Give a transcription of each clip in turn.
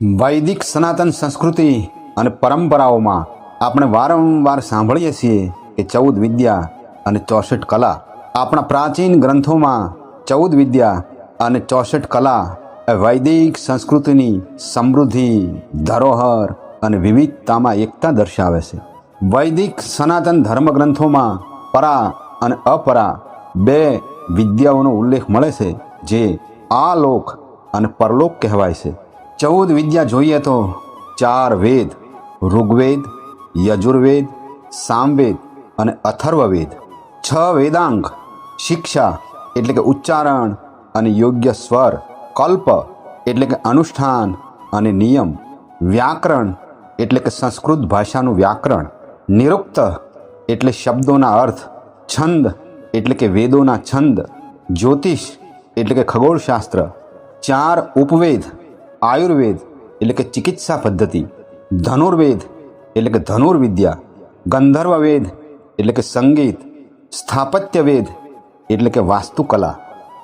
વૈદિક સનાતન સંસ્કૃતિ અને પરંપરાઓમાં આપણે વારંવાર સાંભળીએ છીએ કે ચૌદ વિદ્યા અને ચોસઠ કલા. આપણા પ્રાચીન ગ્રંથોમાં ચૌદ વિદ્યા અને ચોસઠ કલા એ વૈદિક સંસ્કૃતિની સમૃદ્ધિ, ધરોહર અને વિવિધતામાં એકતા દર્શાવે છે. વૈદિક સનાતન ધર્મગ્રંથોમાં પરા અને અપરા બે વિદ્યાઓનો ઉલ્લેખ મળે છે, જે આ લોક અને પરલોક કહેવાય છે. ચૌદ વિદ્યા જોઈએ તો ચાર વેદ, ઋગ્વેદ, યજુર્વેદ, સામવેદ અને અથર્વવેદ. છ વેદાંગ, શિક્ષા એટલે કે ઉચ્ચારણ અને યોગ્ય સ્વર, કલ્પ એટલે કે અનુષ્ઠાન અને નિયમ. વ્યાકરણ એટલે કે સંસ્કૃત ભાષાનું વ્યાકરણ. નિરુક્ત એટલે શબ્દોના અર્થ. છંદ એટલે કે વેદોના છંદ. જ્યોતિષ એટલે કે ખગોળશાસ્ત્ર. ચાર ઉપવેદ આયુર્વેદ એટલે કે ચિકિત્સા પદ્ધતિ, ધનુર્વેદ એટલે કે ધનુર્વિદ્યા, ગંધર્વવેદ એટલે કે સંગીત, સ્થાપત્યવેદ એટલે કે વાસ્તુકલા.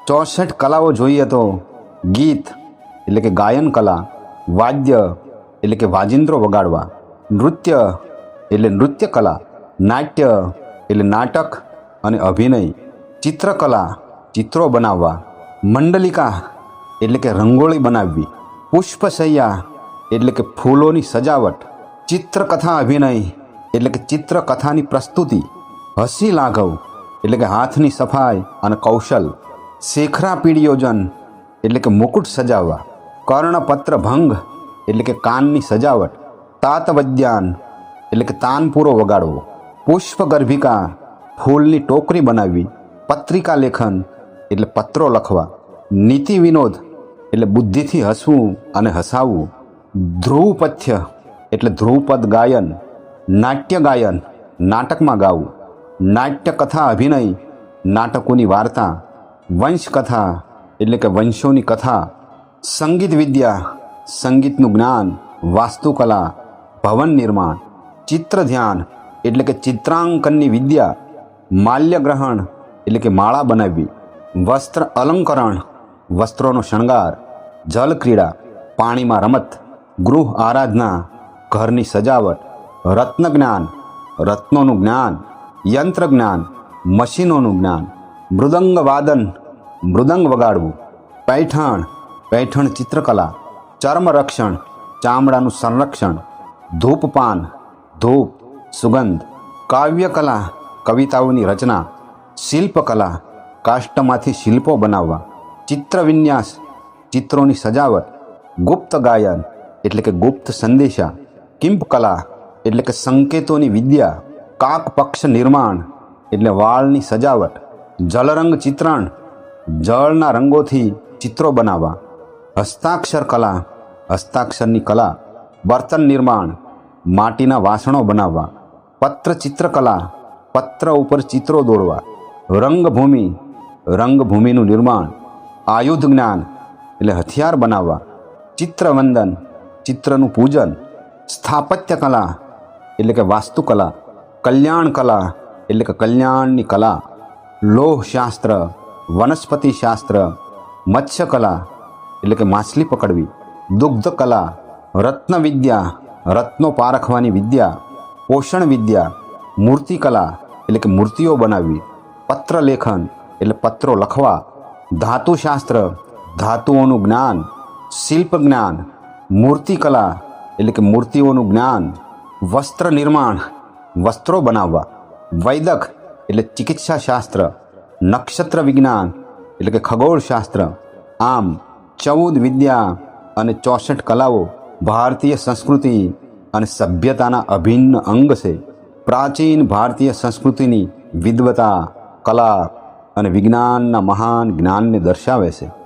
ચોસઠ કલાઓ જોઈએ તો ગીત એટલે કે ગાયન કલા વાદ્ય એટલે કે વાજિંત્રો વગાડવા, નૃત્ય એટલે નૃત્ય કલા નાટ્ય એટલે નાટક અને અભિનય, ચિત્રકલા ચિત્રો બનાવવા, મંડલિકા એટલે કે રંગોળી બનાવવી. પુષ્પશૈયા, એટલે કે ફૂલોની સજાવટ, ચિત્રકથા અભિનય, એટલે કે ચિત્રકથાની પ્રસ્તુતિ, હસી લાઘવ, એટલે કે હાથની સફાઈ અને કૌશલ, શેખરા પીડિયોજન એટલે કે મુકુટ સજાવવા, કર્ણપત્ર ભંગ, એટલે કે કાનની સજાવટ તાતવદ્યાન એટલે કે તાનપૂરો વગાડવો, પુષ્પગર્ભિકા, ફૂલની ટોકરી બનાવવી, પત્રિકા લેખન, એટલે પત્રો લખવા, નીતિ વિનોદ એટલે બુદ્ધિથી હસવું અને હસાવવું. ધ્રુવપથ્ય એટલે ધ્રુવપદ ગાયન, નાટ્ય ગાયન, નાટકમાં ગાવું. નાટ્ય કથા અભિનય, નાટકોની વાર્તા વંશકથા એટલે કે વંશોની કથા, સંગીત વિદ્યા, સંગીતનું જ્ઞાન, વાસ્તુકલા, ભવન નિર્માણ, ચિત્ર ધ્યાન એટલે કે ચિત્રાંકનની વિદ્યા માલ્યગ્રહણ એટલે કે માળા બનાવવી, વસ્ત્ર અલંકરણ, વસ્ત્રોનો શણગાર જલ ક્રીડા પાણીમાં રમત, ગૃહ આરાધના, ઘરની સજાવટ રત્ન જ્ઞાન રત્નોનું જ્ઞાન યંત્ર જ્ઞાન મશીનોનું જ્ઞાન મૃદંગ વાદન મૃદંગ વગાડવું, પૈઠણ પૈઠણ ચિત્રકલા ચર્મ રક્ષણ ચામડાનું સંરક્ષણ, ધૂપપાન, ધૂપ, સુગંધ, કાવ્યકલા, કવિતાઓની રચના, શિલ્પકલા, કાષ્ટમાંથી શિલ્પો બનાવવા ચિત્ર વિન્યાસ ચિત્રોની સજાવટ, ગુપ્ત ગાયન, એટલે કે ગુપ્ત સંદેશા કિંપકલા એટલે કે સંકેતોની વિદ્યા, કાક પક્ષ નિર્માણ, એટલે વાળની સજાવટ, જલરંગ ચિત્રણ, જળના રંગોથી ચિત્રો બનાવવા, હસ્તાક્ષર કલા, હસ્તાક્ષરની કલા બર્તન નિર્માણ, માટીના વાસણો બનાવવા પત્ર ચિત્રકલા પત્ર ઉપર ચિત્રો દોરવા, રંગભૂમિ, રંગભૂમિનું નિર્માણ, આયુધ જ્ઞાન એટલે હથિયાર બનાવવા, ચિત્રવંદન, ચિત્રનું પૂજન, સ્થાપત્ય કલા, એટલે કે વાસ્તુકલા, કલ્યાણ કલા, એટલે કે કલ્યાણની કલા, લોહશાસ્ત્ર, વનસ્પતિ શાસ્ત્ર, મત્સ્યકલા, એટલે કે માછલી પકડવી, દુગ્ધ કલા, રત્ન વિદ્યા, રત્નો પારખવાની વિદ્યા, પોષણ વિદ્યા મૂર્તિકલા એટલે કે મૂર્તિઓ બનાવવી, પત્ર લેખન, એટલે પત્રો લખવા, ધાતુશાસ્ત્ર ધાતુઓનું જ્ઞાન શિલ્પ જ્ઞાન મૂર્તિકલા એટલે કે મૂર્તિઓનું જ્ઞાન, વસ્ત્ર નિર્માણ, વસ્ત્રો બનાવવા, વૈદક એટલે ચિકિત્સા શાસ્ત્ર નક્ષત્ર વિજ્ઞાન એટલે કે ખગોળશાસ્ત્ર, આમ ચૌદ વિદ્યા અને ચોસઠ કલાઓ ભારતીય સંસ્કૃતિ અને સભ્યતાના અભિન્ન અંગ છે. પ્રાચીન ભારતીય સંસ્કૃતિની વિદ્વતા કલા અને વિજ્ઞાનના મહાન જ્ઞાનને દર્શાવે છે.